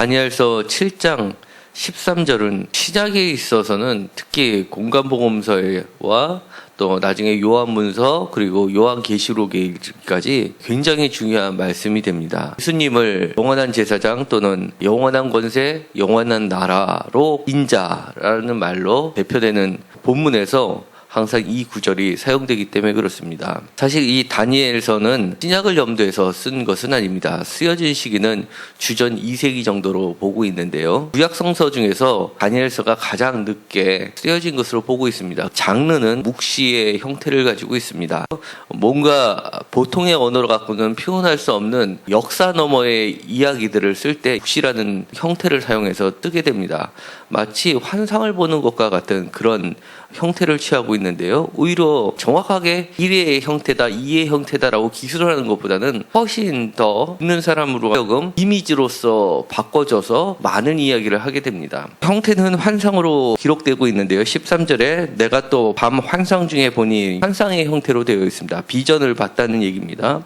다니엘서 7장 13절은 시작에 있어서는 특히 공간복음서와 또 나중에 요한문서 그리고 요한계시록에까지 굉장히 중요한 말씀이 됩니다. 예수님을 영원한 제사장 또는 영원한 권세, 영원한 나라로 인자라는 말로 대표되는 본문에서 항상 이 구절이 사용되기 때문에 그렇습니다. 사실 이 다니엘서는 신약을 염두에서 쓴 것은 아닙니다. 쓰여진 시기는 주전 2세기 정도로 보고 있는데요. 구약 성서 중에서 다니엘서가 가장 늦게 쓰여진 것으로 보고 있습니다. 장르는 묵시의 형태를 가지고 있습니다. 뭔가 보통의 언어로 갖고는 표현할 수 없는 역사 너머의 이야기들을 쓸 때 묵시라는 형태를 사용해서 뜨게 됩니다. 마치 환상을 보는 것과 같은 그런 형태를 취하고 있는 데요. 오히려 정확하게 1의 형태다, 2의 형태다라고 기술하는 것보다는 훨씬 더 읽는 사람으로 하여금 이미지로서 바꿔줘서 많은 이야기를 하게 됩니다. 형태는 환상으로 기록되고 있는데요. 13절에 내가 또 밤 환상 중에 보니 환상의 형태로 되어 있습니다. 비전을 봤다는 얘기입니다.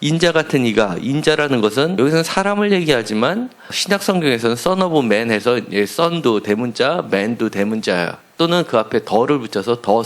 인자 같은 이가 인자라는 것은 여기서는 사람을 얘기하지만 신약 성경에서는 son of man 해서 예, son도 대문자, man도 대문자야. 또는 그 앞에 더를 붙여서 더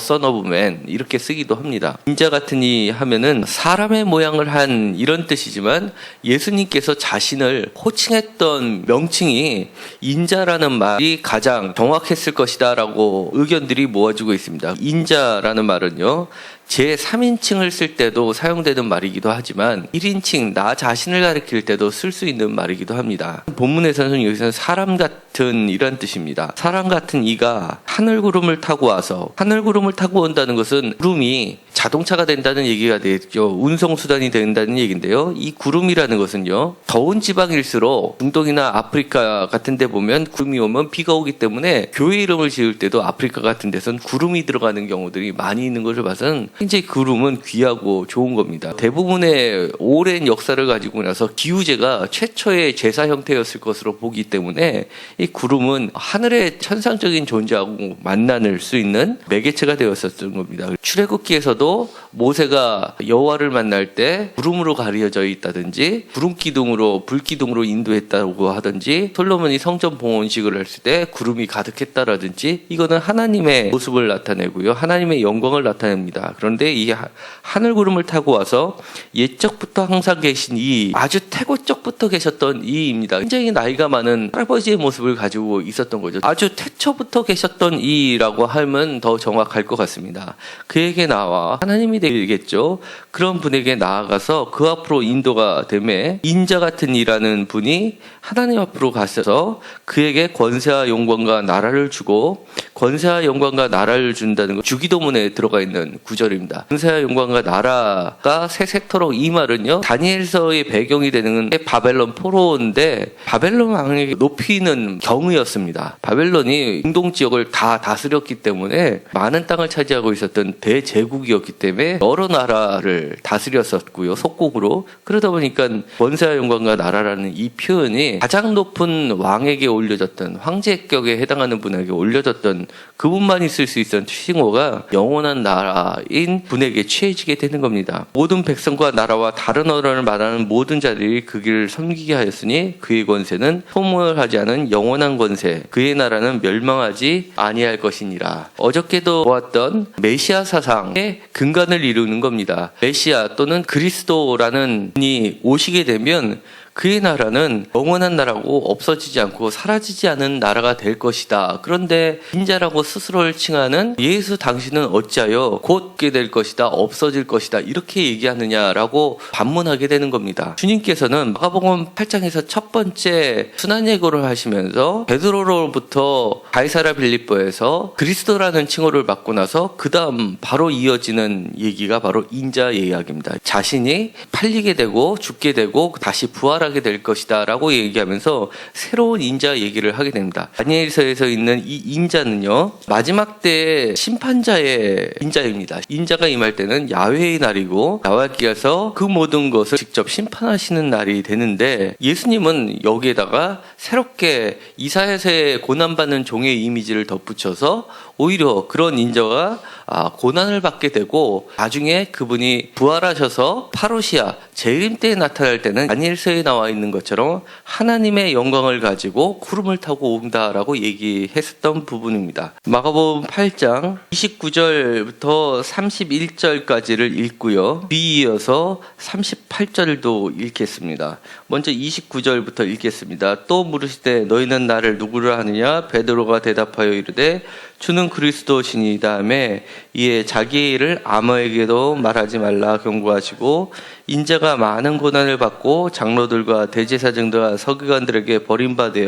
man 이렇게 쓰기도 합니다. 인자 이 하면은 사람의 모양을 한 이런 뜻이지만 예수님께서 자신을 호칭했던 명칭이 인자라는 말이 가장 정확했을 것이다라고 의견들이 모아지고 있습니다. 인자라는 말은요. 제 3인칭을 쓸 때도 사용되는 말이기도 하지만 1인칭 나 자신을 가리킬 때도 쓸 수 있는 말이기도 합니다. 본문에서는 여기서는 사람 같은 이란 뜻입니다. 사람 같은 이가 하늘 구름을 타고 와서 하늘 구름을 타고 온다는 것은 구름이 자동차가 된다는 얘기가 되겠죠. 운송 수단이 된다는 얘기인데요. 이 구름이라는 것은요. 더운 지방일수록 중동이나 아프리카 같은 데 보면 구름이 오면 비가 오기 때문에 교회 이름을 지을 때도 아프리카 같은 데선 구름이 들어가는 경우들이 많이 있는 것을 봐서는 굉장히 구름은 귀하고 좋은 겁니다. 대부분의 오랜 역사를 가지고 나서 기우제가 최초의 제사 형태였을 것으로 보기 때문에 이 구름은 하늘의 천상적인 존재하고 만나는 수 있는 매개체가 되었었던 겁니다. 출애굽기에서도 모세가 여호와를 만날 때 구름으로 가려져 있다든지 구름 기둥으로 불 기둥으로 인도했다고 하든지 솔로몬이 성전 봉헌식을 했을 때 구름이 가득했다라든지 이거는 하나님의 모습을 나타내고요. 하나님의 영광을 나타냅니다. 그런데 이 하- 하늘 구름을 타고 와서 옛적부터 항상 계신 이 아주 태고적부터 계셨던 이입니다. 굉장히 나이가 많은 할아버지의 모습을 가지고 있었던 거죠. 아주 태초부터 계셨던 이라고 하면 더 정확할 것 같습니다. 그에게 나와 하나님이 되겠죠. 그런 분에게 나아가서 그 앞으로 인도가 되매 인자 같은 이라는 분이 하나님 앞으로 가셔서 그에게 권세와 영광과 나라를 주고 권세와 영광과 나라를 준다는 것 주기도문에 들어가 있는 구절입니다. 권세와 영광과 나라가 세세토록 이 말은요 다니엘서의 배경이 되는 게 바벨론 포로인데 바벨론 왕에게 높이는 경의였습니다. 바벨론이 중동 지역을 다 다스렸기 때문에 많은 땅을 차지하고 있었던 대제국이었기 때문에 여러 나라를 다스렸었고요 속국으로 그러다 보니까 권세와 영광과 나라라는 이 표현이 가장 높은 왕에게 올려졌던 황제격에 해당하는 분에게 올려졌던 그분만이 쓸 수 있었던 칭호가 영원한 나라인 분에게 취해지게 되는 겁니다. 모든 백성과 나라와 다른 언어를 말하는 모든 자들이 그 길을 섬기게 하였으니 그의 권세는 소멸하지 않은 영원한 권세 그의 나라는 멸망하지 아니할 것이니라. 어저께도 보았던 메시아 사상의 근간을 이루는 겁니다. 메시아 또는 그리스도라는 분이 오시게 되면 그의 나라는 영원한 나라고 없어지지 않고 사라지지 않은 나라가 될 것이다. 그런데 인자라고 스스로를 칭하는 예수 당신은 어찌하여 곧게 될 것이다. 없어질 것이다. 이렇게 얘기하느냐라고 반문하게 되는 겁니다. 주님께서는 마가복음 8장에서 첫 번째 순환 예고를 하시면서 베드로로부터 가이사라 빌립보에서 그리스도라는 칭호를 받고 나서 그다음 바로 이어지는 얘기가 바로 인자 이야기입니다. 자신이 팔리게 되고 죽게 되고 다시 부활 하게 될 것이다라고 얘기하면서 새로운 인자 얘기를 하게 됩니다. 다니엘서에서 있는 이 인자는요 마지막 때 심판자의 인자입니다. 인자가 임할 때는 야훼의 날이고 나와기에서 그 모든 것을 직접 심판하시는 날이 되는데 예수님은 여기에다가 새롭게 이사야서에 고난받는 종의 이미지를 덧붙여서 오히려 그런 인자가 아, 고난을 받게 되고 나중에 그분이 부활하셔서 파로시아 재림 때에 나타날 때는 다니엘서에 나온 나와 있는 것처럼 하나님의 영광을 가지고 구름을 타고 온다라고 얘기했었던 부분입니다. 마가복음 8장 29절부터 31절까지를 읽고요. 뒤이어서 38절도 읽겠습니다. 먼저 29절부터 읽겠습니다. 또 물으시되 너희는 나를 누구를 하느냐? 베드로가 대답하여 이르되 주는 그리스도시니 다음에 이에 자기의 일을 아무에게도 말하지 말라 경고하시고 인자가 많은 고난을 받고 장로들과 대제사장들과 서기관들에게 버림받아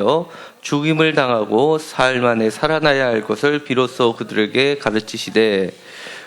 죽임을 당하고 사흘 만에 살아나야 할 것을 비로소 그들에게 가르치시되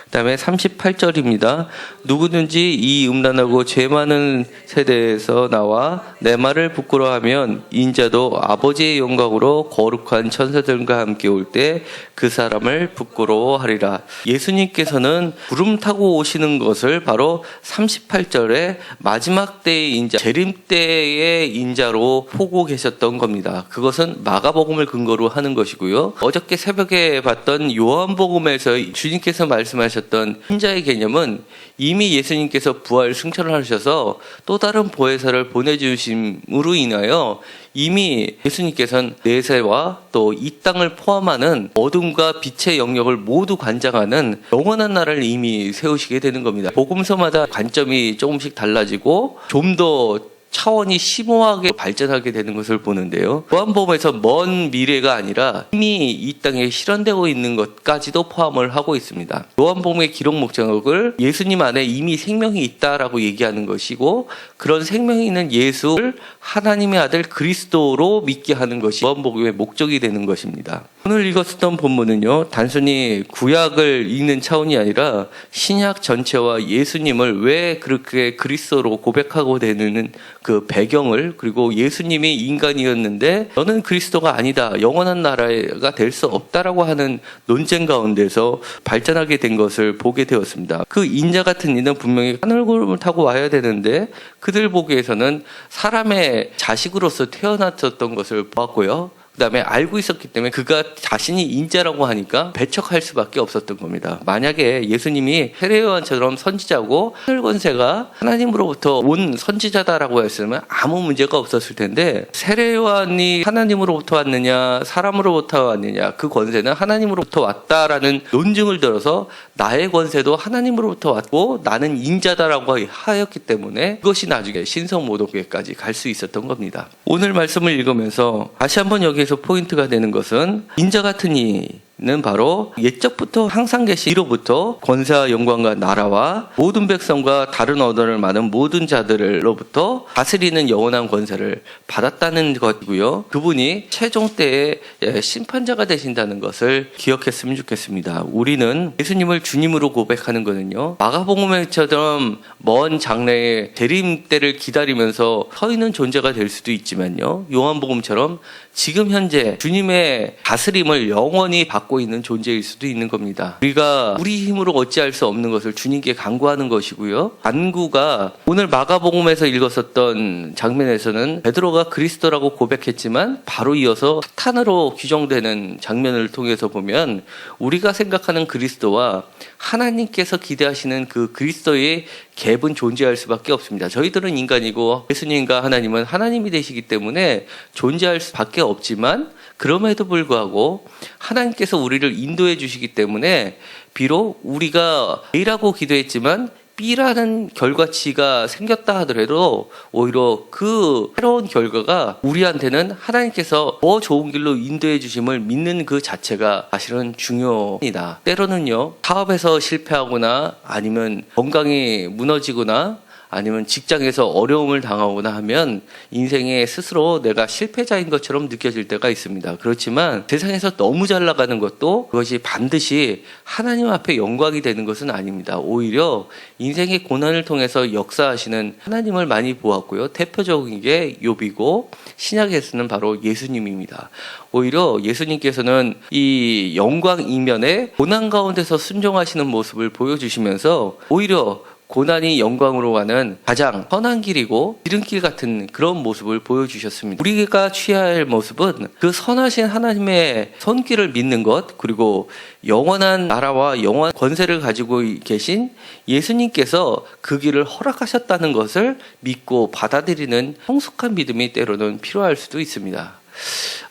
그다음에 38절입니다. 누구든지 이 음란하고 죄 많은 세대에서 나와 내 말을 부끄러워하면 인자도 아버지의 영광으로 거룩한 천사들과 함께 올 때 그 사람을 부끄러워하리라. 예수님께서는 구름 타고 오시는 것을 바로 38절에 마지막 때의 인자, 재림 때의 인자로 보고 계셨던 겁니다. 그것은 마가복음을 근거로 하는 것이고요. 어저께 새벽에 봤던 요한복음에서 주님께서 말씀하셨 던 인자의 개념은 이미 예수님께서 부활 승천을 하셔서 또 다른 보혜사를 보내주심으로 인하여 이미 예수님께서는 내세와 또 이 땅을 포함하는 어둠과 빛의 영역을 모두 관장하는 영원한 나라를 이미 세우시게 되는 겁니다. 복음서마다 관점이 조금씩 달라지고 좀더 차원이 심오하게 발전하게 되는 것을 보는데요. 요한복음에서 먼 미래가 아니라 이미 이 땅에 실현되고 있는 것까지도 포함을 하고 있습니다. 요한복음의 기록 목적을 예수님 안에 이미 생명이 있다라고 얘기하는 것이고 그런 생명이 있는 예수를 하나님의 아들 그리스도로 믿게 하는 것이 요한복음의 목적이 되는 것입니다. 오늘 읽었던 본문은요, 단순히 구약을 읽는 차원이 아니라 신약 전체와 예수님을 왜 그렇게 그리스도로 고백하고 되는 그 배경을 그리고 예수님이 인간이었는데 너는 그리스도가 아니다. 영원한 나라가 될 수 없다라고 하는 논쟁 가운데서 발전하게 된 것을 보게 되었습니다. 그 인자 같은 이는 분명히 하늘구름을 타고 와야 되는데 그들 보기에서는 사람의 자식으로서 태어났었던 것을 보았고요. 그다음에 알고 있었기 때문에 그가 자신이 인자라고 하니까 배척할 수밖에 없었던 겁니다. 만약에 예수님이 헤레요한처럼 선지자고 하늘 권세가 하나님으로부터 온 선지자다라고 했으면 아무 문제가 없었을 텐데 세례요한이 하나님으로부터 왔느냐 사람으로부터 왔느냐 그 권세는 하나님으로부터 왔다라는 논증을 들어서 나의 권세도 하나님으로부터 왔고 나는 인자다라고 하였기 때문에 그것이 나중에 신성 모독에까지 갈 수 있었던 겁니다. 오늘 말씀을 읽으면서 다시 한번 여기 에서 포인트가 되는 것은 인자 같은 이 는 바로 옛적부터 항상 계신 이로부터 권세와 영광과 나라와 모든 백성과 다른 언어를 많은 모든 자들로부터 다스리는 영원한 권세를 받았다는 것이고요. 그분이 최종 때에 심판자가 되신다는 것을 기억했으면 좋겠습니다. 우리는 예수님을 주님으로 고백하는 것은요. 마가복음처럼 먼 장래의 재림 때를 기다리면서 서 있는 존재가 될 수도 있지만요. 요한복음처럼 지금 현재 주님의 다스림을 영원히 받고 있는 존재일 수도 있는 겁니다. 우리가 우리 힘으로 어찌할 수 없는 것을 주님께 간구하는 것이고요. 간구가 오늘 마가복음에서 읽었었던 장면에서는 베드로가 그리스도라고 고백했지만 바로 이어서 사탄으로 규정되는 장면을 통해서 보면 우리가 생각하는 그리스도와 하나님께서 기대하시는 그 그리스도의 갭은 존재할 수밖에 없습니다. 저희들은 인간이고 예수님과 하나님은 하나님이 되시기 때문에 존재할 수밖에 없지만 그럼에도 불구하고 하나님께서 우리를 인도해 주시기 때문에 비록 우리가 A라고 기도했지만 B라는 결과치가 생겼다 하더라도 오히려 그 새로운 결과가 우리한테는 하나님께서 더 좋은 길로 인도해 주심을 믿는 그 자체가 사실은 중요합니다. 때로는요, 사업에서 실패하거나 아니면 건강이 무너지거나 아니면 직장에서 어려움을 당하거나 하면 인생에 스스로 내가 실패자인 것처럼 느껴질 때가 있습니다. 그렇지만 세상에서 너무 잘 나가는 것도 그것이 반드시 하나님 앞에 영광이 되는 것은 아닙니다. 오히려 인생의 고난을 통해서 역사하시는 하나님을 많이 보았고요. 대표적인 게 욥이고 신약에서는 바로 예수님입니다. 오히려 예수님께서는 이 영광 이면에 고난 가운데서 순종하시는 모습을 보여주시면서 오히려 고난이 영광으로 가는 가장 선한 길이고 지름길 같은 그런 모습을 보여주셨습니다. 우리가 취해야 할 모습은 그 선하신 하나님의 손길을 믿는 것 그리고 영원한 나라와 영원한 권세를 가지고 계신 예수님께서 그 길을 허락하셨다는 것을 믿고 받아들이는 성숙한 믿음이 때로는 필요할 수도 있습니다.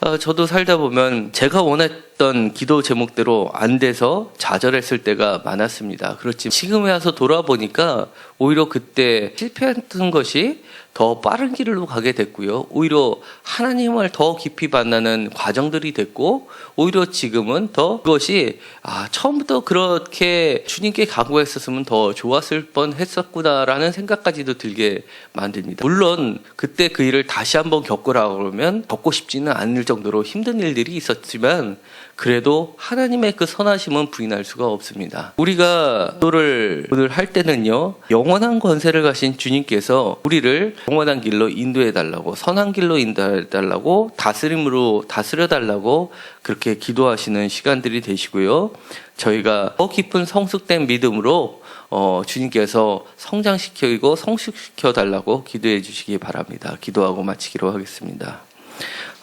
어, 저도 살다 보면 제가 원했던 기도 제목대로 안 돼서 좌절했을 때가 많았습니다. 그렇지 지금에 와서 돌아보니까 오히려 그때 실패했던 것이 더 빠른 길로 가게 됐고요. 오히려 하나님을 더 깊이 만나는 과정들이 됐고 오히려 지금은 더 그것이 아 처음부터 그렇게 주님께 각오했었으면 더 좋았을 뻔 했었구나라는 생각까지도 들게 만듭니다. 물론 그때 그 일을 다시 한번 겪으라 그러면 겪고 싶지는 않을 정도로 힘든 일들이 있었지만 그래도 하나님의 그 선하심은 부인할 수가 없습니다. 우리가 기도를 오늘 할 때는요, 영원한 권세를 가신 주님께서 우리를 영원한 길로 인도해 달라고, 선한 길로 인도해 달라고, 다스림으로 다스려 달라고 그렇게 기도하시는 시간들이 되시고요. 저희가 더 깊은 성숙된 믿음으로 어, 주님께서 성장시키고 성숙시켜 달라고 기도해 주시기 바랍니다. 기도하고 마치기로 하겠습니다.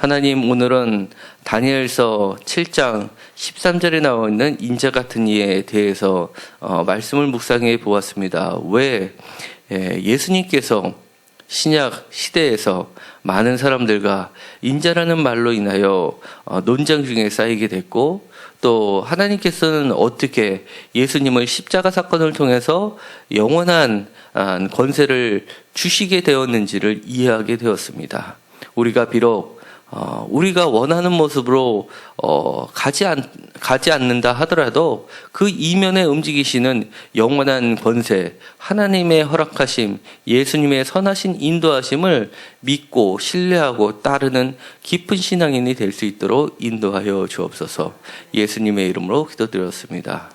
하나님 오늘은 다니엘서 7장 13절에 나와 있는 인자 같은 이에 대해서 어, 말씀을 묵상해 보았습니다. 왜 예, 예수님께서 신약 시대에서 많은 사람들과 인자라는 말로 인하여 어, 논쟁 중에 쌓이게 됐고 또 하나님께서는 어떻게 예수님을 십자가 사건을 통해서 영원한 아, 권세를 주시게 되었는지를 이해하게 되었습니다. 우리가 비록 어, 우리가 원하는 모습으로 어, 가지 않 가지 않는다 하더라도 그 이면에 움직이시는 영원한 권세, 하나님의 허락하심, 예수님의 선하신 인도하심을 믿고 신뢰하고 따르는 깊은 신앙인이 될 수 있도록 인도하여 주옵소서. 예수님의 이름으로 기도드렸습니다.